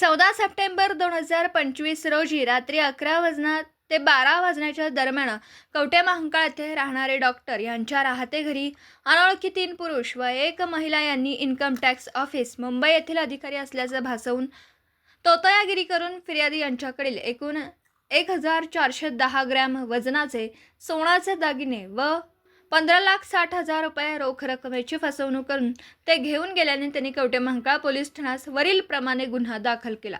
चौदा सप्टेंबर दोन हजार पंचवीस रोजी रात्री अकरा वाजना ते बारा वाजण्याच्या दरम्यान कवटे महांकाळ येथे राहणारे डॉक्टर यांच्या राहते घरी अनोळखी तीन पुरुष व एक महिला यांनी इन्कम टॅक्स ऑफिस मुंबई येथील अधिकारी असल्याचं भासवून तोतयागिरी करून फिर्यादी यांच्याकडील एकूण एक हजार चारशे दहा ग्रॅम वजनाचे सोन्याचे दागिने व पंधरा लाख साठ हजार रुपये रोख रकमेची फसवणूक करून ते घेऊन गेल्याने त्यांनी कवटे महांकाळ पोलीस ठाण्यास वरील प्रमाणे गुन्हा दाखल केला.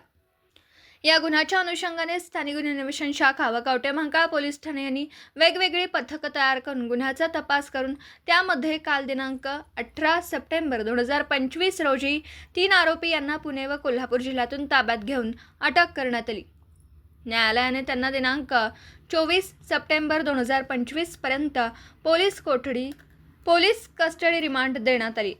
या गुन्ह्याच्या अनुषंगाने स्थानिक गुन्हे अन्वेषण शाखा व कवटे महांकाळ पोलीस ठाणे यांनी वेगवेगळी पथकं तयार करून गुन्ह्याचा तपास करून त्यामध्ये काल दिनांक अठरा सप्टेंबर दोन हजार पंचवीस रोजी तीन आरोपी यांना पुणे व कोल्हापूर जिल्ह्यातून ताब्यात घेऊन अटक करण्यात आली. न्यायालयाने त्यांना दिनांक चोवीस सप्टेंबर दोन हजार पंचवीसपर्यंत पोलीस कोठडी पोलीस कस्टडी रिमांड देण्यात आली.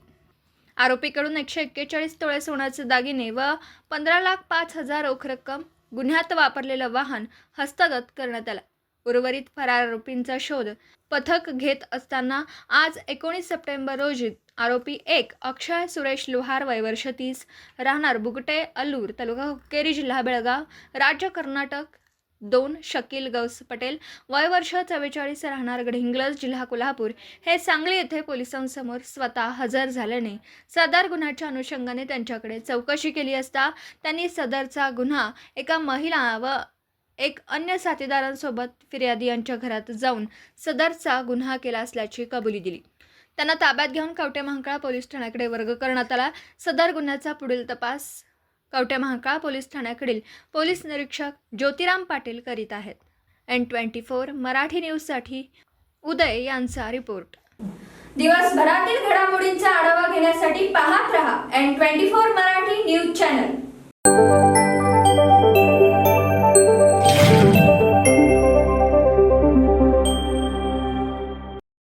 आरोपीकडून एकशे एक्केचाळीस तोळे सोन्याचे दागिने व पंधरा लाख पाच हजार रोख रक्कम गुन्ह्यात वापरलेलं वाहन हस्तगत करण्यात आलं. उर्वरित फरार आरोपींचा शोध. पथक घेत असताना आज एकोणीस सप्टेंबर रोजी आरोपी एक अक्षय सुरेश लोहार वय वर्ष तीस राहणार बुगटे अल्लूर तालुका हुक्केरी जिल्हा बेळगाव राज्य कर्नाटक दोन शकील गौस पटेल वय वर्ष चव्वेचाळीस राहणार गडहिंग्लज जिल्हा कोल्हापूर. हे सांगली येथे पोलिसांसमोर स्वतः हजर झाल्याने सदर गुन्ह्याच्या अनुषंगाने त्यांच्याकडे चौकशी केली असता त्यांनी सदरचा गुन्हा एका महिला व एक अन्य साथीदारांसोबत फिर्यादी यांच्या घरात जाऊन सदरचा गुन्हा केला असल्याची कबुली दिली. त्यांना ताब्यात घेऊन कवटे महांकाळ पोलीस ठाण्याकडे वर्ग करण्यात आला. सदर गुन्ह्याचा पुढील तपास कवटे महांकाळ पोलीस ठाण्याकडील पोलीस निरीक्षक ज्योतिराम पाटील करीत आहेत. एन ट्वेंटी फोर मराठी न्यूजसाठी उदय यांचा रिपोर्ट. दिवसभरातील घडामोडींचा आढावा घेण्यासाठी पाहत रहा N twenty four Marathi news channel.